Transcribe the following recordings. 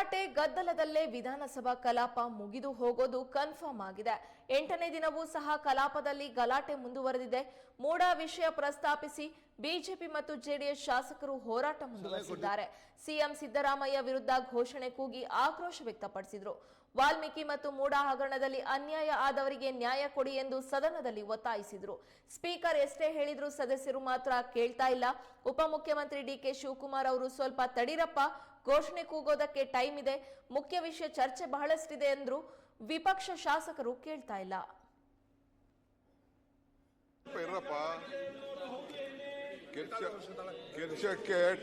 ಗಲಾಟೆ ಗದ್ದಲದಲ್ಲೇ ವಿಧಾನಸಭಾ ಕಲಾಪ ಮುಗಿದು ಹೋಗೋದು ಕನ್ಫರ್ಮ್ ಆಗಿದೆ. ಎಂಟನೇ ದಿನವೂ ಸಹ ಕಲಾಪದಲ್ಲಿ ಗಲಾಟೆ ಮುಂದುವರೆದಿದೆ. ಮೂಡ ವಿಷಯ ಪ್ರಸ್ತಾಪಿಸಿ ಬಿಜೆಪಿ ಮತ್ತು ಜೆಡಿಎಸ್ ಶಾಸಕರು ಹೋರಾಟ ಮುಂದುವರೆಸಿದ್ದಾರೆ. ಸಿಎಂ ಸಿದ್ದರಾಮಯ್ಯ ವಿರುದ್ಧ ಘೋಷಣೆ ಕೂಗಿ ಆಕ್ರೋಶ ವ್ಯಕ್ತಪಡಿಸಿದರು. ವಾಲ್ಮೀಕಿ ಮತ್ತು ಮೂಡ ಹಗರಣದಲ್ಲಿ ಅನ್ಯಾಯ ಆದವರಿಗೆ ನ್ಯಾಯ ಕೊಡಿ ಎಂದು ಸದನದಲ್ಲಿ ಒತ್ತಾಯಿಸಿದರು. ಸ್ಪೀಕರ್ ಎಷ್ಟೇ ಹೇಳಿದ್ರು ಸದಸ್ಯರು ಮಾತ್ರ ಕೇಳ್ತಾ ಇಲ್ಲ. ಉಪಮುಖ್ಯಮಂತ್ರಿ ಡಿಕೆ ಶಿವಕುಮಾರ್ ಅವರು ಸ್ವಲ್ಪ ತಡಿರಪ್ಪ ಘೋಷಣೆ ಕೂಗೋದಕ್ಕೆ ಟೈಮ್ ಇದೆ. ಮುಖ್ಯ ವಿಷಯ ಚರ್ಚೆ ಬಹಳಷ್ಟಿದೆ ಎಂದ್ರು ವಿಪಕ್ಷ ಶಾಸಕರು ಕೇಳ್ತಾ ಇಲ್ಲ.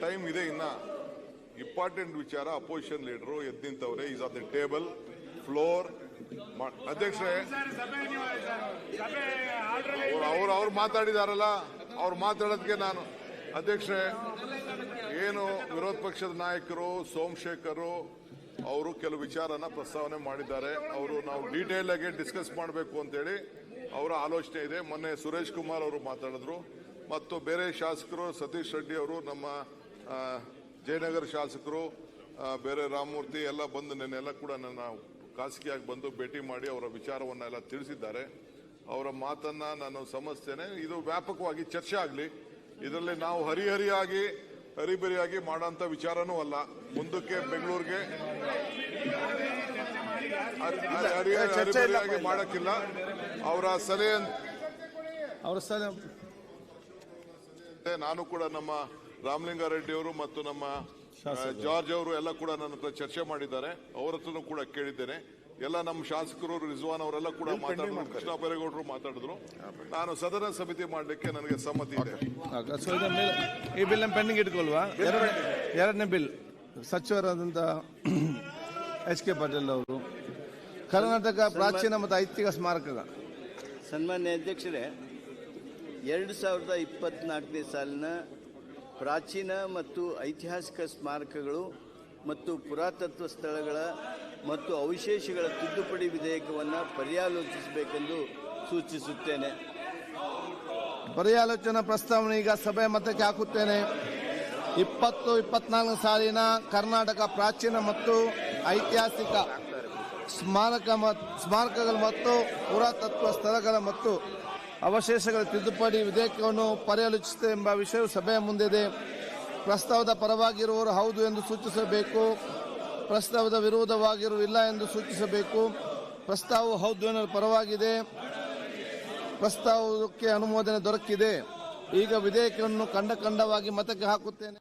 ಟೈಮ್ ಇದೆ ಇನ್ನ. ಇಂಪಾರ್ಟೆಂಟ್ ವಿಚಾರ, ಅಪೋಸಿಷನ್ ಲೀಡರ್ ಎದ್ ನಿಂತವ್ರೆ is on the table floor ಅಧ್ಯಕ್ಷರೇ, ಅವ್ರು ಅವ್ರು ಮಾತಾಡಿದಾರಲ್ಲ, ಅವ್ರು ಮಾತಾಡೋದಕ್ಕೆ ನಾನು ಅಧ್ಯಕ್ಷರೇ, ಏನು ವಿರೋಧ ಪಕ್ಷದ ನಾಯಕರು, ಸೋಮಶೇಖರು ಅವರು ಕೆಲವು ವಿಚಾರನ ಪ್ರಸ್ತಾವನೆ ಮಾಡಿದ್ದಾರೆ. ಅವರು ನಾವು ಡೀಟೇಲ್ ಆಗಿ ಡಿಸ್ಕಸ್ ಮಾಡಬೇಕು ಅಂತೇಳಿ ಅವರ ಆಲೋಚನೆ ಇದೆ. ಮೊನ್ನೆ ಸುರೇಶ್ ಕುಮಾರ್ ಅವರು ಮಾತಾಡಿದ್ರು. ಮತ್ತು ಬೇರೆ ಶಾಸಕರು ಸತೀಶ್ ರೆಡ್ಡಿ ಅವರು, ನಮ್ಮ ಜಯನಗರ ಶಾಸಕರು ಬೇರೆ ರಾಮಮೂರ್ತಿ ಎಲ್ಲ ಬಂದು ನೆನ್ನೆಲ್ಲ ಕೂಡ ನನ್ನ ಖಾಸಗಿಯಾಗಿ ಬಂದು ಭೇಟಿ ಮಾಡಿ ಅವರ ವಿಚಾರವನ್ನೆಲ್ಲ ತಿಳಿಸಿದ್ದಾರೆ. ಅವರ ಮಾತನ್ನ ನಾನು ಸಮಸ್ತೇನೆ ಇದು ವ್ಯಾಪಕವಾಗಿ ಚರ್ಚೆ ಆಗಲಿ. ಇದರಲ್ಲಿ ನಾವು ಹರಿಹರಿಯಾಗಿ ಹರಿಬರಿಯಾಗಿ ಮಾಡೋಂಥ ವಿಚಾರನೂ ಅಲ್ಲ. ಮುಂದಕ್ಕೆ ಬೆಂಗಳೂರಿಗೆ ಹರಿಹರಿಯಾಗಿ ಮಾಡೋಕ್ಕಿಲ್ಲ. ಅವರ ಸಲಹೆ ಅವರ ಸಲಹೆ ಅವ್ರ ಸಲಹೆ ಮತ್ತೆ ನಾನು ಕೂಡ ನಮ್ಮ ರಾಮಲಿಂಗಾರೆಡ್ಡಿ ಅವರು ಮತ್ತು ನಮ್ಮ ಜಾರ್ಜ್ ಅವರು ಎಲ್ಲ ಕೂಡ ನನ್ನ ಹತ್ರ ಚರ್ಚೆ ಮಾಡಿದ್ದಾರೆ. ಅವರ ಹತ್ರನೂ ಕೂಡ ಕೇಳಿದ್ದೇನೆ. ಎಲ್ಲ ನಮ್ಮ ಶಾಸಕರು ರಿಜ್ವಾನ್ ಅವರೆಲ್ಲ ಕೂಡ ಮಾತಾಡಿದ್ರು. ಕೃಷ್ಣ ಬೈರೇಗೌಡರು ಮಾತಾಡಿದ್ರು. ನಾನು ಸದನ ಸಮಿತಿ ಮಾಡಲಿಕ್ಕೆ ನನಗೆ ಸಮ್ಮತಿ ಇದೆ. ಈ ಬಿಲ್ ಪೆಂಡಿಂಗ್ ಇಟ್ಕೊಳ್ವಾ ಎರಡನೇ ಎರಡನೇ ಬಿಲ್ ಸಚಿವರಾದಂಥ ಎಚ್ ಕೆ ಪಾಟೀಲ್ ಅವರು. ಕರ್ನಾಟಕ ಪ್ರಾಚೀನ ಮತ್ತು ಐತಿಹಾಸಿಕ ಸ್ಮಾರಕಗಳ ಸನ್ಮಾನ್ಯ ಅಧ್ಯಕ್ಷರೇ ಎರಡು ಸಾವಿರದ ಇಪ್ಪತ್ನಾಲ್ಕನೇ ಸಾಲಿನ ಪ್ರಾಚೀನ ಮತ್ತು ಐತಿಹಾಸಿಕ ಸ್ಮಾರಕಗಳು ಮತ್ತು ಪುರಾತತ್ವ ಸ್ಥಳಗಳ ಮತ್ತು ಅವಶೇಷಗಳ ತಿದ್ದುಪಡಿ ವಿಧೇಯಕವನ್ನು ಪರ್ಯಾಲೋಚಿಸಬೇಕೆಂದು ಸೂಚಿಸುತ್ತೇನೆ. ಪರ್ಯಾಲೋಚನಾ ಪ್ರಸ್ತಾವನೆ ಈಗ ಸಭೆ ಮತಕ್ಕೆ ಹಾಕುತ್ತೇನೆ. ಇಪ್ಪತ್ತು, ಇಪ್ಪತ್ನಾಲ್ಕು ಸಾಲಿನ ಕರ್ನಾಟಕ ಪ್ರಾಚೀನ ಮತ್ತು ಐತಿಹಾಸಿಕ ಸ್ಮಾರಕ ಸ್ಮಾರಕಗಳು ಮತ್ತು ಪುರಾತತ್ವ ಸ್ಥಳಗಳ ಮತ್ತು ಅವಶೇಷಗಳ ತಿದ್ದುಪಡಿ ವಿಧೇಯಕವನ್ನು ಪರ್ಯಾಲೋಚಿಸುತ್ತೆ ಎಂಬ ವಿಷಯವು ಸಭೆಯ ಮುಂದಿದೆ ಪ್ರಸ್ತಾವದ ಪರವಾಗಿರುವವರು ಹೌದು ಎಂದು ಸೂಚಿಸಬೇಕು. ಪ್ರಸ್ತಾವದ ವಿರೋಧವಾಗಿರುವಿಲ್ಲ ಎಂದು ಸೂಚಿಸಬೇಕು. ಪ್ರಸ್ತಾವವು ಹೌದು ಎನ್ನುವ ಪರವಾಗಿದೆ. ಪ್ರಸ್ತಾವಕ್ಕೆ ಅನುಮೋದನೆ ದೊರಕಿದೆ. ಈಗ ವಿಧೇಯಕವನ್ನು ಕಂಡ ಕಂಡವಾಗಿ ಮತಕ್ಕೆ ಹಾಕುತ್ತೇನೆ.